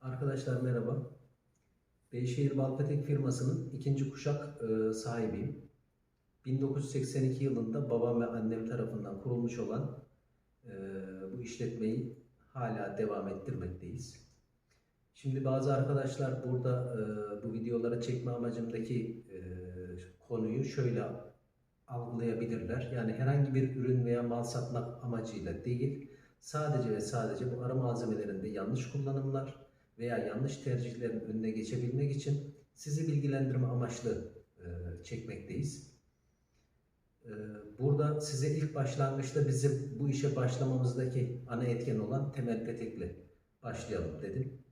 Arkadaşlar merhaba. Beyşehir Balpetek firmasının ikinci kuşak e, sahibiyim. 1982 yılında babam ve annem tarafından kurulmuş olan e, bu işletmeyi hala devam ettirmekteyiz. Şimdi bazı arkadaşlar burada e, bu videolara çekme amacımdaki konuyu şöyle algılayabilirler. Yani herhangi bir ürün veya mal satmak amacıyla değil, sadece ve sadece bu arı malzemelerinde yanlış kullanımlar veya yanlış tercihlerin önüne geçebilmek için sizi bilgilendirme amaçlı e, çekmekteyiz. E, burada size ilk başlangıçta bizim bu işe başlamamızdaki ana etken olan temel petekle başlayalım dedim.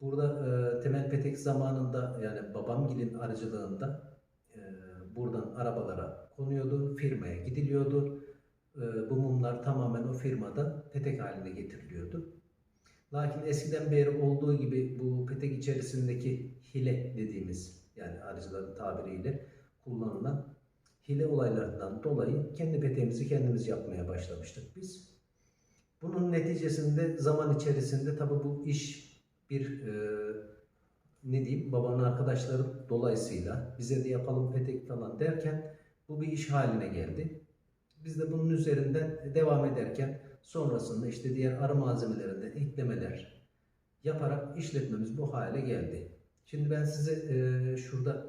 Burada e, temel petek zamanında yani babamgilin aracılığında e, buradan arabalara konuyordu, firmaya gidiliyordu. Bu mumlar tamamen o firmada petek haline getiriliyordu. Lakin eskiden beri olduğu gibi bu petek içerisindeki hile dediğimiz yani arıcıların tabiriyle kullanılan hile olaylarından dolayı kendi peteğimizi kendimiz yapmaya başlamıştık biz. Bunun neticesinde zaman içerisinde tabi bu iş bir e, ne diyeyim babanın arkadaşları dolayısıyla bize de yapalım petek falan derken bu bir iş haline geldi. Biz de bunun üzerinden devam ederken sonrasında işte diğer arı malzemelerinden eklemeler yaparak işletmemiz bu hale geldi. Şimdi ben size e, şurada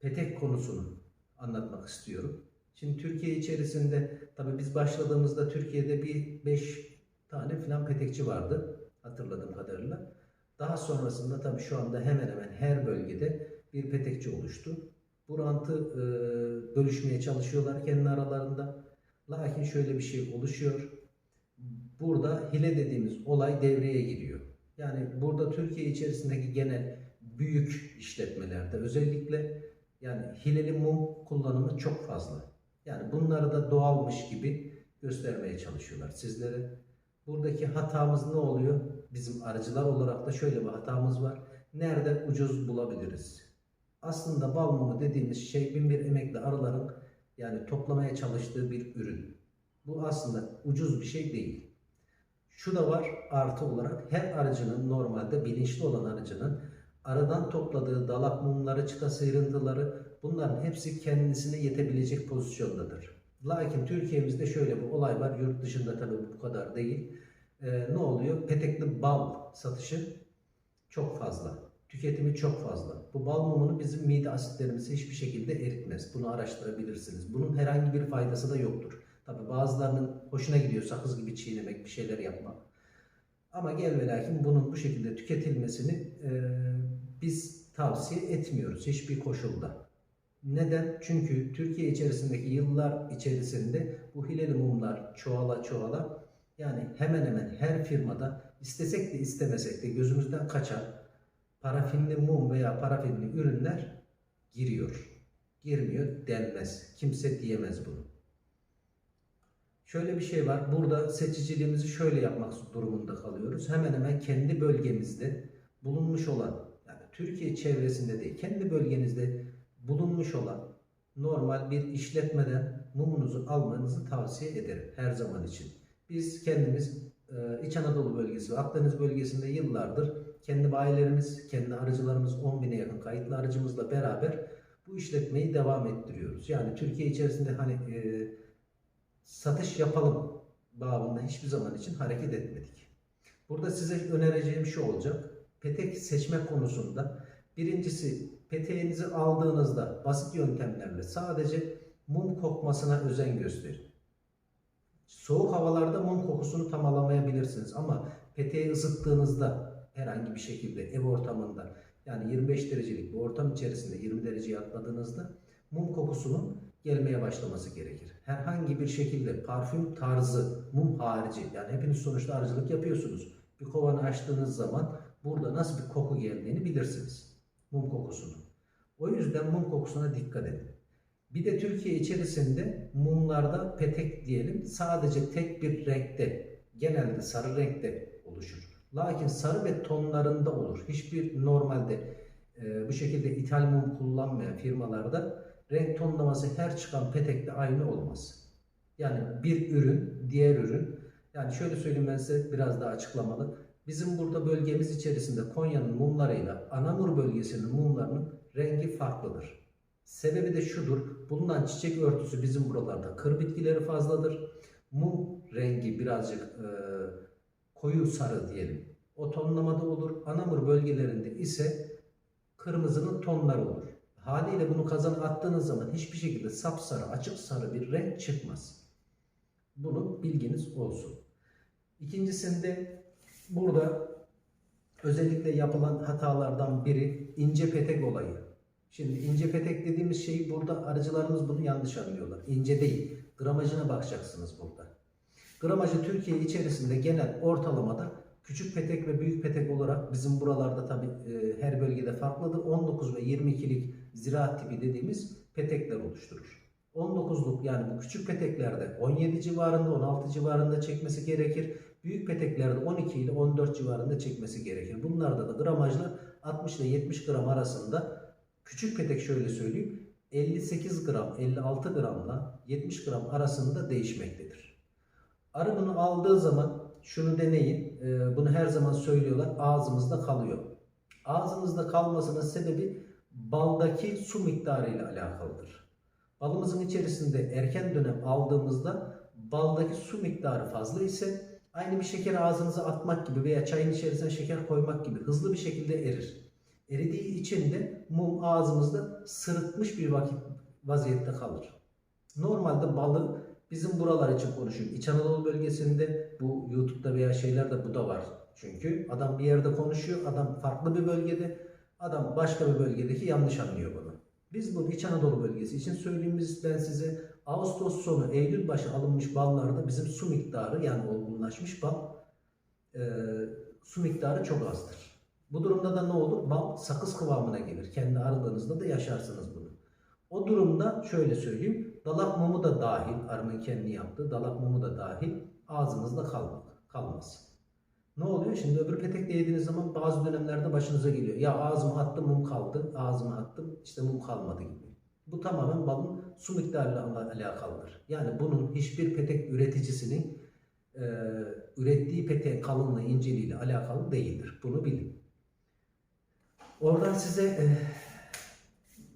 petek konusunu anlatmak istiyorum. Şimdi Türkiye içerisinde tabii biz başladığımızda Türkiye'de bir 5 tane filan petekçi vardı hatırladığım kadarıyla. Daha sonrasında tabii şu anda hemen hemen her bölgede bir petekçi oluştu. Bu rantı e, bölüşmeye çalışıyorlar kendi aralarında. Lakin şöyle bir şey oluşuyor. Burada hile dediğimiz olay devreye giriyor. Yani burada Türkiye içerisindeki genel büyük işletmelerde özellikle yani hileli mum kullanımı çok fazla. Yani bunları da doğalmış gibi göstermeye çalışıyorlar sizlere. Buradaki hatamız ne oluyor? Bizim arıcılar olarak da şöyle bir hatamız var. Nerede ucuz bulabiliriz? Aslında bal mumu dediğimiz şey bin bir emekli arıların yani toplamaya çalıştığı bir ürün. Bu aslında ucuz bir şey değil. Şu da var artı olarak her arıcının normalde bilinçli olan arıcının aradan topladığı dalak mumları, çıta sıyrıntıları bunların hepsi kendisine yetebilecek pozisyondadır. Lakin Türkiye'mizde şöyle bir olay var. Yurt dışında tabii bu kadar değil. Ee, ne oluyor? Petekli bal satışı çok fazla. Tüketimi çok fazla. Bu bal mumunu bizim mide asitlerimizi hiçbir şekilde eritmez. Bunu araştırabilirsiniz. Bunun herhangi bir faydası da yoktur. Tabi bazılarının hoşuna gidiyor sakız gibi çiğnemek, bir şeyler yapmak. Ama gel ve lakin bunun bu şekilde tüketilmesini e, biz tavsiye etmiyoruz hiçbir koşulda. Neden? Çünkü Türkiye içerisindeki yıllar içerisinde bu hileli mumlar çoğala çoğala yani hemen hemen her firmada istesek de istemesek de gözümüzden kaçan parafinli mum veya parafinli ürünler giriyor. Girmiyor denmez. Kimse diyemez bunu. Şöyle bir şey var. Burada seçiciliğimizi şöyle yapmak durumunda kalıyoruz. Hemen hemen kendi bölgemizde bulunmuş olan yani Türkiye çevresinde değil kendi bölgenizde bulunmuş olan normal bir işletmeden mumunuzu almanızı tavsiye ederim her zaman için. Biz kendimiz e, İç Anadolu bölgesi ve Akdeniz bölgesinde yıllardır kendi bayilerimiz, kendi arıcılarımız 10 bine yakın kayıtlı arıcımızla beraber bu işletmeyi devam ettiriyoruz. Yani Türkiye içerisinde hani e, satış yapalım bağında hiçbir zaman için hareket etmedik. Burada size önereceğim şu olacak. Petek seçme konusunda birincisi peteğinizi aldığınızda basit yöntemlerle sadece mum kokmasına özen gösterin. Soğuk havalarda mum kokusunu tam alamayabilirsiniz ama peteği ısıttığınızda herhangi bir şekilde ev ortamında yani 25 derecelik bir ortam içerisinde 20 dereceye atladığınızda mum kokusunun gelmeye başlaması gerekir. Herhangi bir şekilde parfüm tarzı mum harici yani hepiniz sonuçta arıcılık yapıyorsunuz. Bir kovanı açtığınız zaman burada nasıl bir koku geldiğini bilirsiniz. Mum kokusunu. O yüzden mum kokusuna dikkat edin. Bir de Türkiye içerisinde mumlarda petek diyelim sadece tek bir renkte genelde sarı renkte oluşur. Lakin sarı ve tonlarında olur. Hiçbir normalde e, bu şekilde ithal mum kullanmayan firmalarda renk tonlaması her çıkan petekte aynı olmaz. Yani bir ürün, diğer ürün. Yani şöyle söyleyeyim ben size biraz daha açıklamalı. Bizim burada bölgemiz içerisinde Konya'nın mumlarıyla Anamur bölgesinin mumlarının rengi farklıdır. Sebebi de şudur. Bulunan çiçek örtüsü bizim buralarda kır bitkileri fazladır. Mum rengi birazcık e, koyu sarı diyelim. O tonlamada olur. Anamur bölgelerinde ise kırmızının tonları olur. Haliyle bunu kazana attığınız zaman hiçbir şekilde sapsarı, açık sarı bir renk çıkmaz. Bunu bilginiz olsun. İkincisinde burada özellikle yapılan hatalardan biri ince petek olayı. Şimdi ince petek dediğimiz şeyi burada arıcılarımız bunu yanlış anlıyorlar. İnce değil. Gramajına bakacaksınız burada. Gramajı Türkiye içerisinde genel ortalamada küçük petek ve büyük petek olarak bizim buralarda tabi her bölgede farklıdır. 19 ve 22'lik ziraat tipi dediğimiz petekler oluşturur. 19'luk yani bu küçük peteklerde 17 civarında 16 civarında çekmesi gerekir. Büyük peteklerde 12 ile 14 civarında çekmesi gerekir. Bunlarda da gramajlar 60 ile 70 gram arasında küçük petek şöyle söyleyeyim 58 gram 56 gramla 70 gram arasında değişmektedir. Arı bunu aldığı zaman şunu deneyin. e, Bunu her zaman söylüyorlar. Ağzımızda kalıyor. Ağzımızda kalmasının sebebi baldaki su miktarı ile alakalıdır. Balımızın içerisinde erken dönem aldığımızda baldaki su miktarı fazla ise aynı bir şekeri ağzınıza atmak gibi veya çayın içerisine şeker koymak gibi hızlı bir şekilde erir. Eridiği için de mum ağzımızda sırıtmış bir vakit vaziyette kalır. Normalde balı bizim buralar için konuşuyorum. İç Anadolu bölgesinde bu YouTube'da veya şeylerde bu da var. Çünkü adam bir yerde konuşuyor, adam farklı bir bölgede, adam başka bir bölgedeki yanlış anlıyor bunu. Biz bunu İç Anadolu bölgesi için söyleyeyim biz ben size Ağustos sonu Eylül başı alınmış ballarda bizim su miktarı yani olgunlaşmış bal e, su miktarı çok azdır. Bu durumda da ne olur? Bal sakız kıvamına gelir. Kendi arılığınızda da yaşarsınız bunu. O durumda şöyle söyleyeyim. Dalak mumu da dahil, arının kendi yaptığı dalak mumu da dahil ağzınızda kalmak, kalmaz. Ne oluyor? Şimdi öbür petekle yediğiniz zaman bazı dönemlerde başınıza geliyor. Ya ağzıma attım mum kaldı, ağzıma attım işte mum kalmadı gibi. Bu tamamen balın su miktarıyla ala- alakalıdır. Yani bunun hiçbir petek üreticisinin e, ürettiği peteğin kalınlığı, inceliğiyle alakalı değildir. Bunu bilin. Oradan size e,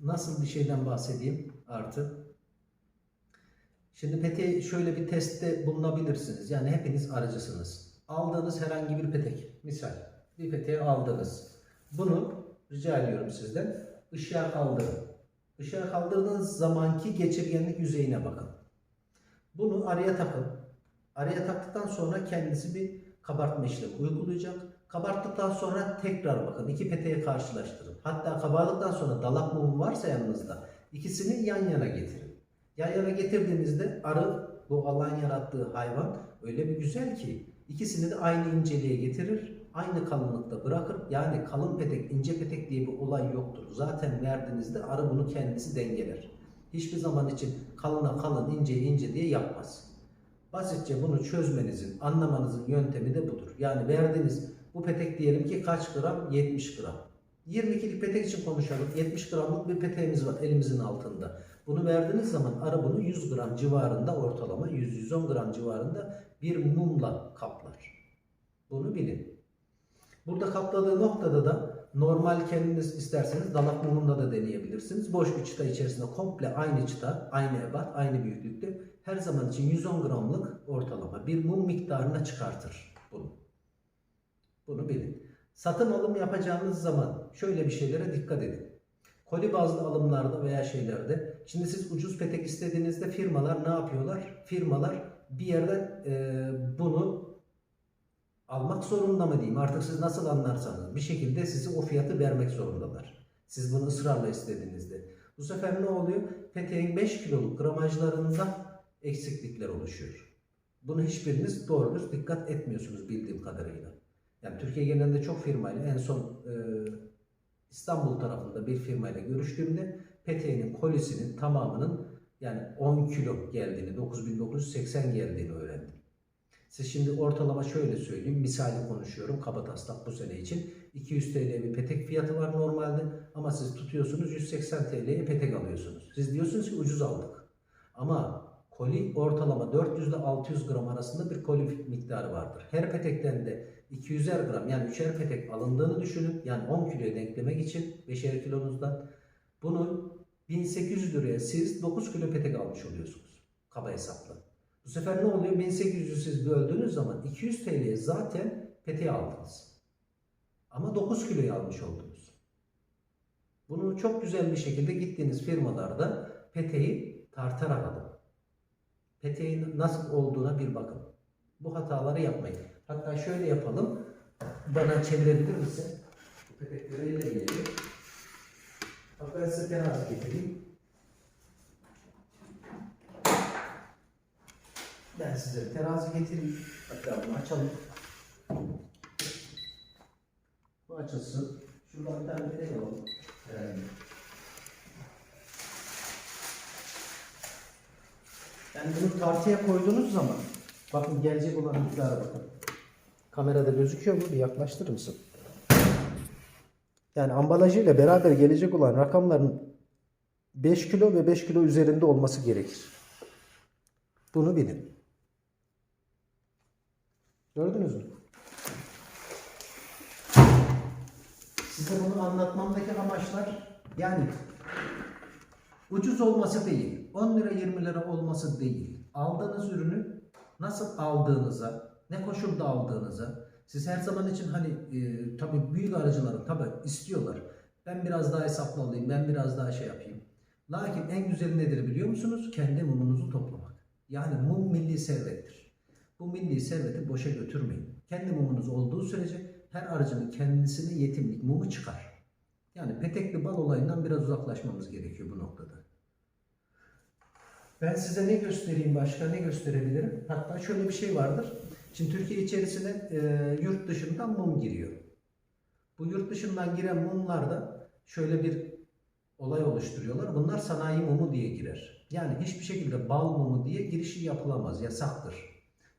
nasıl bir şeyden bahsedeyim artı. Şimdi peteği şöyle bir testte bulunabilirsiniz. Yani hepiniz arıcısınız. Aldığınız herhangi bir petek. Misal bir peteği aldınız. Bunu rica ediyorum sizden ışığa kaldırın. Işığa kaldırdığınız zamanki geçirgenlik yüzeyine bakın. Bunu araya takın. Araya taktıktan sonra kendisi bir kabartma işlemi uygulayacak. Kabarttıktan sonra tekrar bakın. iki peteği karşılaştırın. Hatta kabardıktan sonra dalak mumu varsa yanınızda ikisini yan yana getirin. Yan yana getirdiğinizde arı bu Allah'ın yarattığı hayvan öyle bir güzel ki ikisini de aynı inceliğe getirir. Aynı kalınlıkta bırakır. Yani kalın petek, ince petek diye bir olay yoktur. Zaten verdiğinizde arı bunu kendisi dengeler. Hiçbir zaman için kalına kalın, ince ince diye yapmaz. Basitçe bunu çözmenizin, anlamanızın yöntemi de budur. Yani verdiğiniz bu petek diyelim ki kaç gram? 70 gram. 22'lik petek için konuşalım. 70 gramlık bir peteğimiz var elimizin altında. Bunu verdiğiniz zaman arı bunu 100 gram civarında ortalama 100-110 gram civarında bir mumla kaplar. Bunu bilin. Burada kapladığı noktada da normal kendiniz isterseniz dalak mumunda da deneyebilirsiniz. Boş bir çıta içerisinde komple aynı çıta, aynı ebat, aynı büyüklükte her zaman için 110 gramlık ortalama bir mum miktarına çıkartır bunu. Bunu bilin. Satın alım yapacağınız zaman şöyle bir şeylere dikkat edin. Koli bazlı alımlarda veya şeylerde şimdi siz ucuz petek istediğinizde firmalar ne yapıyorlar? Firmalar bir yerden e, bunu almak zorunda mı diyeyim artık siz nasıl anlarsanız bir şekilde size o fiyatı vermek zorundalar. Siz bunu ısrarla istediğinizde. Bu sefer ne oluyor? Peteğin 5 kiloluk gramajlarında eksiklikler oluşuyor. Bunu hiçbiriniz doğru düz dikkat etmiyorsunuz bildiğim kadarıyla. Yani Türkiye genelinde çok firmayla en son e, İstanbul tarafında bir firmayla görüştüğümde peteğinin kolisinin tamamının yani 10 kilo geldiğini, 9980 geldiğini öğrendim. Siz şimdi ortalama şöyle söyleyeyim, misali konuşuyorum kabataslak bu sene için. 200 TL bir petek fiyatı var normalde ama siz tutuyorsunuz 180 TL'ye petek alıyorsunuz. Siz diyorsunuz ki ucuz aldık. Ama koli ortalama 400 ile 600 gram arasında bir koli miktarı vardır. Her petekten de 200'er gram yani 3'er petek alındığını düşünün. Yani 10 kiloya denklemek için 5'er kilonuzdan. Bunu 1800 liraya siz 9 kilo petek almış oluyorsunuz. Kaba hesapla. Bu sefer ne oluyor? 1800'ü siz böldüğünüz zaman 200 TL'ye zaten peteği aldınız. Ama 9 kiloyu almış oldunuz. Bunu çok güzel bir şekilde gittiğiniz firmalarda peteği tartarak alın. Peteğin nasıl olduğuna bir bakın. Bu hataları yapmayın. Hatta şöyle yapalım. Bana çevirebilir misin? Petekleri elle gelelim. Bak ben size terazi getireyim. Ben size terazi getireyim. Hatta bunu açalım. Bu açılsın. Şuradan bir tane petek alalım. Herhangi. Yani bunu tartıya koyduğunuz zaman bakın gelecek olan miktara bakın. Kamerada gözüküyor mu? Bir yaklaştırır mısın? Yani ambalajıyla beraber gelecek olan rakamların 5 kilo ve 5 kilo üzerinde olması gerekir. Bunu bilin. Gördünüz mü? Size bunu anlatmamdaki amaçlar yani ucuz olması değil, 10 lira 20 lira olması değil. Aldığınız ürünü nasıl aldığınıza, ne koşulda aldığınıza, siz her zaman için hani e, tabii büyük aracıların tabii istiyorlar. Ben biraz daha hesaplı olayım, ben biraz daha şey yapayım. Lakin en güzeli nedir biliyor musunuz? Kendi mumunuzu toplamak. Yani mum milli servettir. Bu milli serveti boşa götürmeyin. Kendi mumunuz olduğu sürece her aracının kendisine yetimlik mumu çıkar. Yani petekli bal olayından biraz uzaklaşmamız gerekiyor bu noktada. Ben size ne göstereyim başka ne gösterebilirim? Hatta şöyle bir şey vardır. Şimdi Türkiye içerisine e, yurt dışından mum giriyor. Bu yurt dışından giren mumlarda şöyle bir olay oluşturuyorlar. Bunlar sanayi mumu diye girer. Yani hiçbir şekilde bal mumu diye girişi yapılamaz, yasaktır.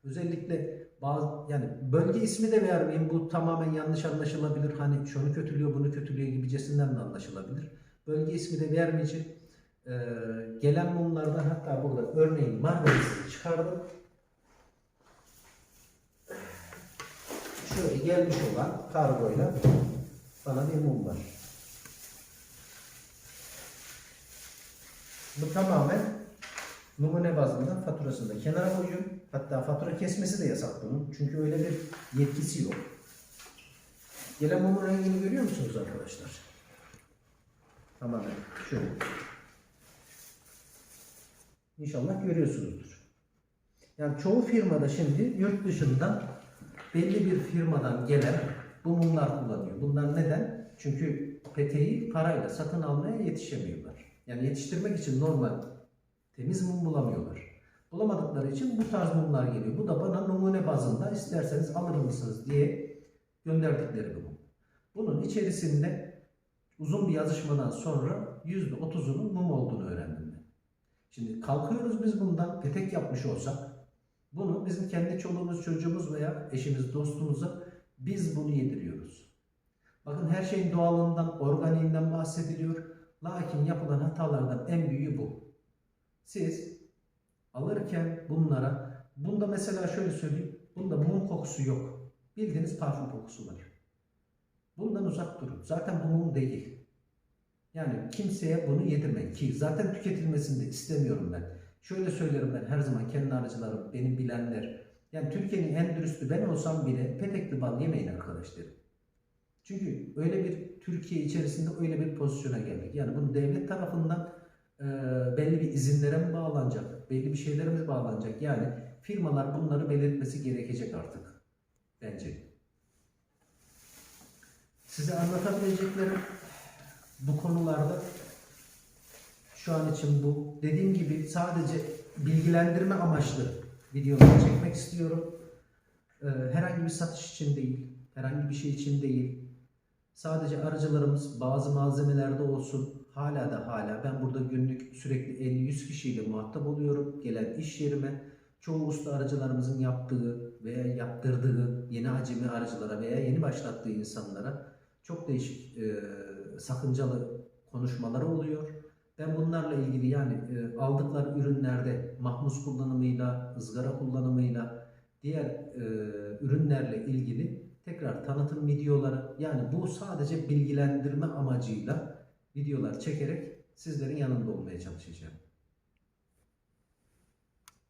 Özellikle bazı yani bölge ismi de vermeyeyim. Bu tamamen yanlış anlaşılabilir. Hani şunu kötülüyor, bunu kötülüyor gibicesinden de anlaşılabilir. Bölge ismi de vermeyeceğim. Ee, gelen mumlardan hatta burada örneğin Marmaris'i çıkardım. Şöyle gelmiş olan kargoyla bana bir mum var. Bu tamamen numune bazında faturasını da kenara koyuyorum. Hatta fatura kesmesi de yasak bunun. Çünkü öyle bir yetkisi yok. Gelen mumun rengini görüyor musunuz arkadaşlar? Tamamen şöyle. İnşallah görüyorsunuzdur. Yani çoğu firmada şimdi yurt dışından belli bir firmadan gelen bu mumlar kullanıyor. Bunlar neden? Çünkü peteği parayla satın almaya yetişemiyorlar. Yani yetiştirmek için normal temiz mum bulamıyorlar. Bulamadıkları için bu tarz mumlar geliyor. Bu da bana numune bazında isterseniz alır mısınız diye gönderdikleri bir mum. Bunun içerisinde uzun bir yazışmadan sonra %30'unun mum olduğunu öğrendim ben. Şimdi kalkıyoruz biz bundan petek yapmış olsak bunu bizim kendi çoluğumuz, çocuğumuz veya eşimiz, dostumuza biz bunu yediriyoruz. Bakın her şeyin doğalından, organiğinden bahsediliyor. Lakin yapılan hatalardan en büyüğü bu. Siz alırken bunlara, bunda mesela şöyle söyleyeyim, bunda mum kokusu yok. Bildiğiniz parfüm kokusu var. Bundan uzak durun. Zaten bu mum değil. Yani kimseye bunu yedirmeyin ki zaten tüketilmesini de istemiyorum ben. Şöyle söylerim ben her zaman kendi aracılarım, beni bilenler. Yani Türkiye'nin en dürüstü ben olsam bile petekli bal yemeyin arkadaş derim. Çünkü öyle bir Türkiye içerisinde öyle bir pozisyona geldik. Yani bunu devlet tarafından e, belli bir izinlere mi bağlanacak, belli bir şeylere mi bağlanacak? Yani firmalar bunları belirtmesi gerekecek artık bence. Size anlatabileceklerim bu konularda şu an için bu. Dediğim gibi sadece bilgilendirme amaçlı videoları çekmek istiyorum. Ee, herhangi bir satış için değil, herhangi bir şey için değil. Sadece aracılarımız bazı malzemelerde olsun. Hala da hala ben burada günlük sürekli 50-100 kişiyle muhatap oluyorum. Gelen iş yerime çoğu usta aracılarımızın yaptığı veya yaptırdığı yeni acemi aracılara veya yeni başlattığı insanlara çok değişik e, sakıncalı konuşmaları oluyor. Ben bunlarla ilgili yani e, aldıkları ürünlerde mahmus kullanımıyla, ızgara kullanımıyla, diğer e, ürünlerle ilgili tekrar tanıtım videoları yani bu sadece bilgilendirme amacıyla videolar çekerek sizlerin yanında olmaya çalışacağım.